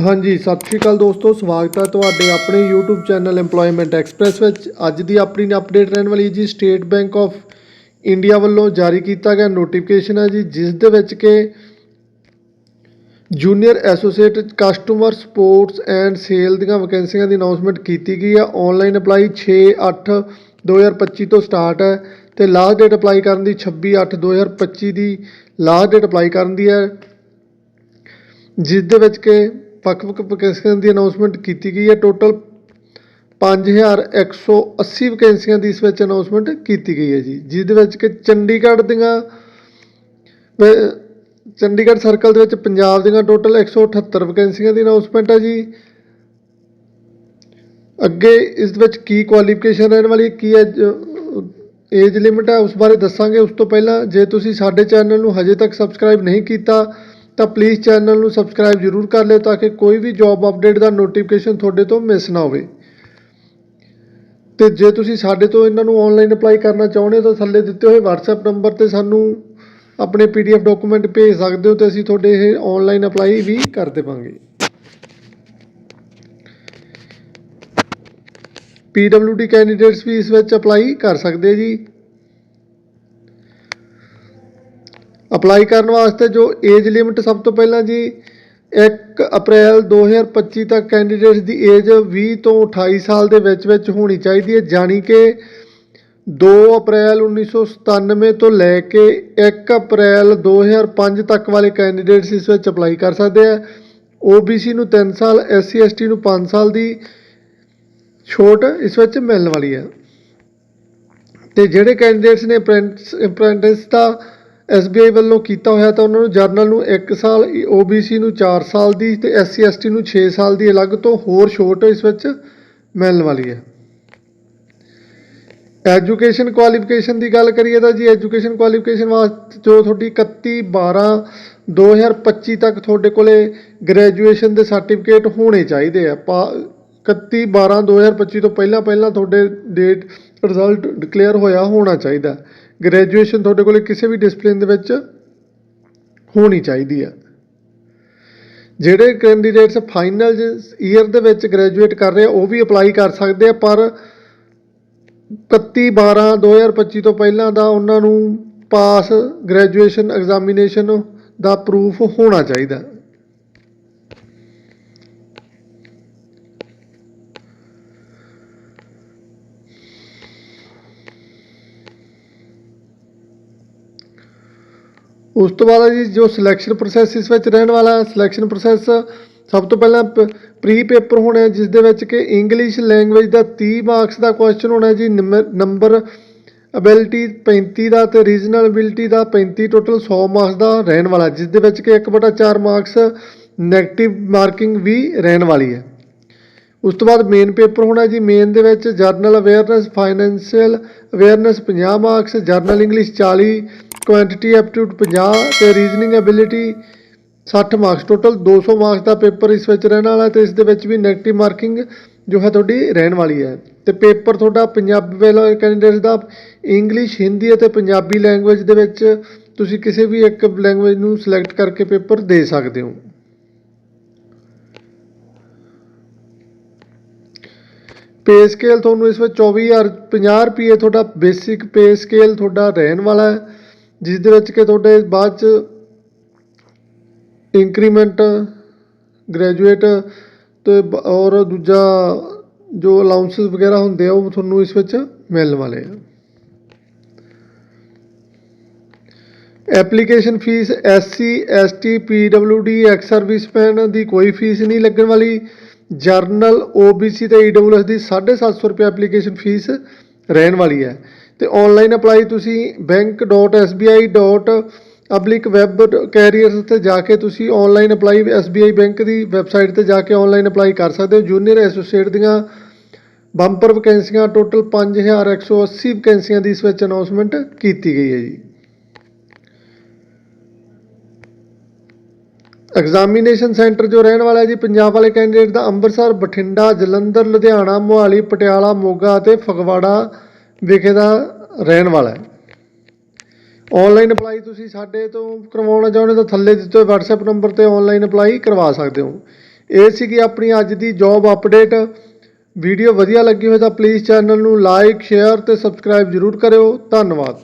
ਹਾਂਜੀ, ਸਤਿ ਸ਼੍ਰੀ ਅਕਾਲ ਦੋਸਤੋ, ਸਵਾਗਤ ਹੈ ਤੁਹਾਡੇ ਆਪਣੇ YouTube ਚੈਨਲ EMPLOYMENT ਐਕਸਪ੍ਰੈਸ ਵਿੱਚ। ਅੱਜ ਦੀ ਆਪਣੀ ਅਪਡੇਟ ਰਹਿਣ ਵਾਲੀ ਜੀ ਸਟੇਟ ਬੈਂਕ ਆਫ ਇੰਡੀਆ ਵੱਲੋਂ ਜਾਰੀ ਕੀਤਾ ਗਿਆ ਨੋਟੀਫਿਕੇਸ਼ਨ ਹੈ ਜੀ, ਜਿਸ ਦੇ ਵਿੱਚ ਕਿ junior associate customer sports and sale ਦੀਆਂ ਵੈਕੈਂਸੀਆਂ ਦੀ ਅਨਾਉਂਸਮੈਂਟ ਕੀਤੀ ਗਈ ਹੈ। ਆਨਲਾਈਨ ਅਪਲਾਈ 6 8 2025 ਤੋਂ ਸਟਾਰਟ ਹੈ ਤੇ ਲਾਸਟ ਡੇਟ ਅਪਲਾਈ ਕਰਨ ਦੀ 26 8 2025 ਦੀ ਲਾਸਟ ਡੇਟ ਅਪਲਾਈ ਕਰਨ ਦੀ ਹੈ, ਜਿਸ ਦੇ ਵਿੱਚ ਕਿ ਵੱਖ-ਵੱਖ ਵੈਕੈਂਸੀਆਂ ਦੀ ਅਨਾਉਂਸਮੈਂਟ ਕੀਤੀ ਗਈ ਹੈ। ਟੋਟਲ 5180 ਵੈਕੈਂਸੀਆਂ ਦੀ ਇਸ ਵਿੱਚ ਅਨਾਉਂਸਮੈਂਟ ਕੀਤੀ ਗਈ ਹੈ ਜੀ। ਜਿਸ ਦੇ ਵਿੱਚ ਕਿ ਚੰਡੀਗੜ੍ਹ ਦੀਆਂ ਚੰਡੀਗੜ੍ਹ ਸਰਕਲ ਦੇ ਵਿੱਚ ਪੰਜਾਬ ਦੀਆਂ ਟੋਟਲ 178 ਵੈਕੈਂਸੀਆਂ ਦੀ ਅਨਾਉਂਸਮੈਂਟ ਹੈ ਜੀ। ਅੱਗੇ ਇਸ ਵਿੱਚ ਕੀ ਕੁਆਲੀਫਿਕੇਸ਼ਨ ਰਹਿਣ ਵਾਲੀ ਕੀ ਹੈ, ਏਜ ਲਿਮਿਟ ਹੈ ਉਸ ਬਾਰੇ ਦੱਸਾਂਗੇ। ਉਸ ਤੋਂ ਪਹਿਲਾਂ ਜੇ ਤੁਸੀਂ ਸਾਡੇ ਚੈਨਲ ਨੂੰ ਹਜੇ ਤੱਕ ਸਬਸਕ੍ਰਾਈਬ ਨਹੀਂ ਕੀਤਾ ਤਾਂ ਪਲੀਜ਼ ਚੈਨਲ ਨੂੰ ਸਬਸਕ੍ਰਾਈਬ ਜ਼ਰੂਰ ਕਰ ਲਿਓ ਤਾਂ ਕਿ ਕੋਈ ਵੀ ਜੌਬ ਅਪਡੇਟ ਦਾ ਨੋਟੀਫਿਕੇਸ਼ਨ ਤੁਹਾਡੇ ਤੋਂ ਮਿਸ ਨਾ ਹੋਵੇ। ਤੇ ਜੇ ਤੁਸੀਂ ਸਾਡੇ ਤੋਂ ਇਹਨਾਂ ਨੂੰ ਆਨਲਾਈਨ ਅਪਲਾਈ ਕਰਨਾ ਚਾਹੁੰਦੇ ਹੋ ਤਾਂ ਥੱਲੇ ਦਿੱਤੇ ਹੋਏ WhatsApp ਨੰਬਰ ਤੇ ਸਾਨੂੰ ਆਪਣੇ PDF ਡਾਕੂਮੈਂਟ ਭੇਜ ਸਕਦੇ ਹੋ ਤੇ ਅਸੀਂ ਤੁਹਾਡੇ ਇਹ ਆਨਲਾਈਨ ਅਪਲਾਈ ਵੀ ਕਰ ਦੇਵਾਂਗੇ। PWD ਕੈਂਡੀਡੇਟਸ ਵੀ ਇਸ ਵਿੱਚ ਅਪਲਾਈ ਕਰ ਸਕਦੇ ਜੀ। ਅਪਲਾਈ ਕਰਨ ਵਾਸਤੇ ਜੋ ਏਜ ਲਿਮਿਟ ਸਭ ਤੋਂ ਪਹਿਲਾਂ ਜੀ 1 ਅਪ੍ਰੈਲ 2025 ਤੱਕ ਕੈਂਡੀਡੇਟਸ ਦੀ ਏਜ 20 ਤੋਂ 28 ਸਾਲ ਦੇ ਵਿੱਚ ਵਿੱਚ ਹੋਣੀ ਚਾਹੀਦੀ ਹੈ, ਜਾਣੀ ਕਿ 2 ਅਪ੍ਰੈਲ 1997 ਤੋਂ ਲੈ ਕੇ 1 ਅਪ੍ਰੈਲ 2005 ਤੱਕ ਵਾਲੇ ਕੈਂਡੀਡੇਟਸ ਇਸ ਵਿੱਚ ਅਪਲਾਈ ਕਰ ਸਕਦੇ ਆ। OBC ਨੂੰ 3 ਸਾਲ SC ST ਨੂੰ 5 ਸਾਲ ਦੀ ਛੋਟ ਇਸ ਵਿੱਚ ਮਿਲਣ ਵਾਲੀ ਹੈ। ਤੇ ਜਿਹੜੇ ਕੈਂਡੀਡੇਟਸ ਨੇ ਅਪ੍ਰੈਂਟਿਸ ਦਾ SBI ਵੱਲੋਂ ਕੀਤਾ ਹੋਇਆ ਤਾਂ ਉਹਨਾਂ ਨੂੰ ਜਰਨਲ ਨੂੰ 1 ਸਾਲ OBC ਨੂੰ 4 ਸਾਲ ਦੀ ਤੇ SC ST ਨੂੰ 6 ਸਾਲ ਦੀ, ਅਲੱਗ ਤੋਂ ਹੋਰ ਛੋਟ ਇਸ ਵਿੱਚ ਮਿਲਣ ਵਾਲੀ ਹੈ। ਐਜੂਕੇਸ਼ਨ ਕੁਆਲੀਫਿਕੇਸ਼ਨ ਦੀ ਗੱਲ ਕਰੀਏ ਤਾਂ ਜੀ, ਐਜੂਕੇਸ਼ਨ ਕੁਆਲੀਫਿਕੇਸ਼ਨ ਵਾਸਤੇ ਜੋ ਤੁਹਾਡੀ 31 12 2025 ਤੱਕ ਤੁਹਾਡੇ ਕੋਲੇ ਗ੍ਰੈਜੂਏਸ਼ਨ ਦੇ ਸਰਟੀਫਿਕੇਟ ਹੋਣੇ ਚਾਹੀਦੇ ਆ। ਪਾ- 31 12 2025 ਤੋਂ ਪਹਿਲਾਂ ਪਹਿਲਾਂ ਤੁਹਾਡੇ ਡੇਟ ਰਿਜ਼ਲਟ ਡਿਕਲੇਅਰ ਹੋਇਆ ਹੋਣਾ ਚਾਹੀਦਾ। ਗ੍ਰੈਜੂਏਸ਼ਨ ਤੁਹਾਡੇ ਕੋਲੇ ਕਿਸੇ ਵੀ ਡਿਸਪਲਿਨ ਦੇ ਵਿੱਚ ਹੋਣੀ ਚਾਹੀਦੀ ਹੈ ਜਿਹੜੇ ਕੈਂਡੀਡੇਟਸ ਫਾਈਨਲ ਈਅਰ ਦੇ ਵਿੱਚ ਗ੍ਰੈਜੂਏਟ ਕਰ ਰਹੇ ਆ, ਉਹ ਵੀ ਅਪਲਾਈ ਕਰ ਸਕਦੇ ਆ, ਪਰ 31 12 2025 ਤੋਂ ਪਹਿਲਾਂ ਦਾ ਉਹਨਾਂ ਨੂੰ ਪਾਸ ਗ੍ਰੈਜੂਏਸ਼ਨ ਐਗਜ਼ਾਮੀਨੇਸ਼ਨ ਦਾ ਪ੍ਰੂਫ ਹੋਣਾ ਚਾਹੀਦਾ। ਉਸ ਤੋਂ ਬਾਅਦ ਜੀ ਜੋ ਸਿਲੈਕਸ਼ਨ ਪ੍ਰੋਸੈਸ ਇਸ ਵਿੱਚ ਰਹਿਣ ਵਾਲਾ ਸਿਲੈਕਸ਼ਨ ਪ੍ਰੋਸੈਸ ਸਭ ਤੋਂ ਪਹਿਲਾਂ ਪ੍ਰੀ ਪੇਪਰ ਹੋਣਾ ਜਿਸ ਦੇ ਵਿੱਚ ਕਿ ਇੰਗਲਿਸ਼ ਲੈਂਗੁਏਜ ਦਾ 30 ਮਾਰਕਸ ਦਾ ਕੁਐਸਚਨ ਹੋਣਾ ਜੀ ਨੰਬਰ ਅਬਿਲਿਟੀ 35 ਦਾ ਤੇ ਰੀਜਨਲ ਅਬਿਲਿਟੀ ਦਾ 35 ਟੋਟਲ 100 ਮਾਰਕਸ ਦਾ ਰਹਿਣ ਵਾਲਾ, ਜਿਸ ਦੇ ਵਿੱਚ ਕਿ 1/4 ਮਾਰਕਸ 네ਗੇਟਿਵ ਮਾਰਕਿੰਗ ਵੀ ਰਹਿਣ ਵਾਲੀ ਹੈ। ਉਸ ਤੋਂ ਬਾਅਦ ਮੇਨ ਪੇਪਰ ਹੋਣਾ ਜੀ ਮੇਨ ਦੇ ਵਿੱਚ general awareness financial awareness 50 marks general English 40 quantity aptitude 50 ਤੇ reasoning ability 60 marks total 200 marks ਦਾ ਪੇਪਰ ਇਸ ਵਿੱਚ ਰਹਿਣ ਵਾਲਾ ਤੇ ਇਸ ਦੇ ਵਿੱਚ ਵੀ 네ਗੇਟਿਵ ਮਾਰਕਿੰਗ ਜੋ ਹੈ ਤੁਹਾਡੀ ਰਹਿਣ ਵਾਲੀ ਹੈ। ਤੇ ਪੇਪਰ ਤੁਹਾਡਾ ਪੰਜਾਬੀ ਵਾਲਾ ਕੈਂਡੀਡੇਟਸ ਦਾ ਇੰਗਲਿਸ਼ ਹਿੰਦੀ ਅਤੇ ਪੰਜਾਬੀ ਲੈਂਗੁਏਜ ਦੇ ਵਿੱਚ ਤੁਸੀਂ ਕਿਸੇ ਵੀ ਇੱਕ ਲੈਂਗੁਏਜ ਨੂੰ ਸਿਲੈਕਟ ਕਰਕੇ ਪੇਪਰ ਦੇ ਸਕਦੇ ਹੋ। ਪੇ ਸਕੇਲ ਤੁਹਾਨੂੰ ਇਸ ਵਿੱਚ 24000 50 ਰੁਪਏ ਤੁਹਾਡਾ ਬੇਸਿਕ ਪੇ ਸਕੇਲ ਤੁਹਾਡਾ ਰਹਿਣ ਵਾਲਾ ਹੈ, ਜਿਸ ਦੇ ਵਿੱਚ ਕਿ ਤੁਹਾਡੇ ਬਾਅਦ ਚ ਇੰਕਰੀਮੈਂਟ ਗ੍ਰੈਜੂਏਟ ਤੇ ਔਰ ਦੂਜਾ ਜੋ ਅਲਾਉਂਸਸ ਵਗੈਰਾ ਹੁੰਦੇ ਆ, ਉਹ ਤੁਹਾਨੂੰ ਇਸ ਵਿੱਚ ਮਿਲਣ ਵਾਲੇ ਆ। Application fee SC ST PWD ex serviceman ਦੀ ਕੋਈ ਫੀਸ ਨਹੀਂ ਲੱਗਣ ਵਾਲੀ। ਜਰਨਲ ਓਬੀਸੀ ਤੇ ਈਡਬਲਯੂਐਸ ਦੀ 750 ਰੁਪਏ ਐਪਲੀਕੇਸ਼ਨ ਫੀਸ ਰਹਿਣ ਵਾਲੀ ਹੈ ਤੇ ਆਨਲਾਈਨ ਅਪਲਾਈ ਤੁਸੀਂ bank.sbi. ਅਬਲਿਕ ਵੈਬ ਕੈਰੀਅਰਸ ਤੇ ਜਾ ਕੇ ਤੁਸੀਂ ਆਨਲਾਈਨ ਅਪਲਾਈ SBI ਬੈਂਕ ਦੀ ਵੈਬਸਾਈਟ ਤੇ ਜਾ ਕੇ ਆਨਲਾਈਨ ਅਪਲਾਈ ਕਰ ਸਕਦੇ ਹੋ ਜੂਨੀਅਰ ਐਸੋਸੀਏਟ ਦੀਆਂ ਬੰਪਰ ਵੈਕੈਂਸੀਆਂ ਟੋਟਲ 5180 ਵੈਕੈਂਸੀਆਂ ਦੀ ਇਸ ਵਿੱਚ ਅਨਾਉਂਸਮੈਂਟ ਕੀਤੀ ਗਈ ਹੈ ਜੀ ਐਗਜ਼ਾਮੀਨੇਸ਼ਨ ਸੈਂਟਰ ਜੋ ਰਹਿਣ ਵਾਲਾ ਹੈ ਜੀ, ਪੰਜਾਬ ਵਾਲੇ ਕੈਂਡੀਡੇਟ ਦਾ ਅੰਮ੍ਰਿਤਸਰ, ਬਠਿੰਡਾ, ਜਲੰਧਰ, ਲੁਧਿਆਣਾ, ਮੋਹਾਲੀ, ਪਟਿਆਲਾ, ਮੋਗਾ ਅਤੇ ਫਗਵਾੜਾ ਵਿਖੇ ਦਾ ਰਹਿਣ ਵਾਲਾ ਹੈ। ਆਨਲਾਈਨ ਅਪਲਾਈ ਤੁਸੀਂ ਸਾਡੇ ਤੋਂ ਕਰਵਾਉਣਾ ਚਾਹੁੰਦੇ ਤਾਂ ਥੱਲੇ ਦਿੱਤੇ ਹੋਏ WhatsApp ਨੰਬਰ ਤੇ ਆਨਲਾਈਨ ਅਪਲਾਈ ਕਰਵਾ ਸਕਦੇ ਹੋ। ਇਹ ਸੀਗੀ ਆਪਣੀ ਅੱਜ ਦੀ ਜੌਬ ਅਪਡੇਟ ਵੀਡੀਓ ਵਧੀਆ ਲੱਗੀ ਹੋਵੇ ਤਾਂ ਪਲੀਜ਼ ਚੈਨਲ ਨੂੰ ਲਾਈਕ ਸ਼ੇਅਰ ਤੇ ਸਬਸਕ੍ਰਾਈਬ ਜ਼ਰੂਰ ਕਰਿਓ। ਧੰਨਵਾਦ।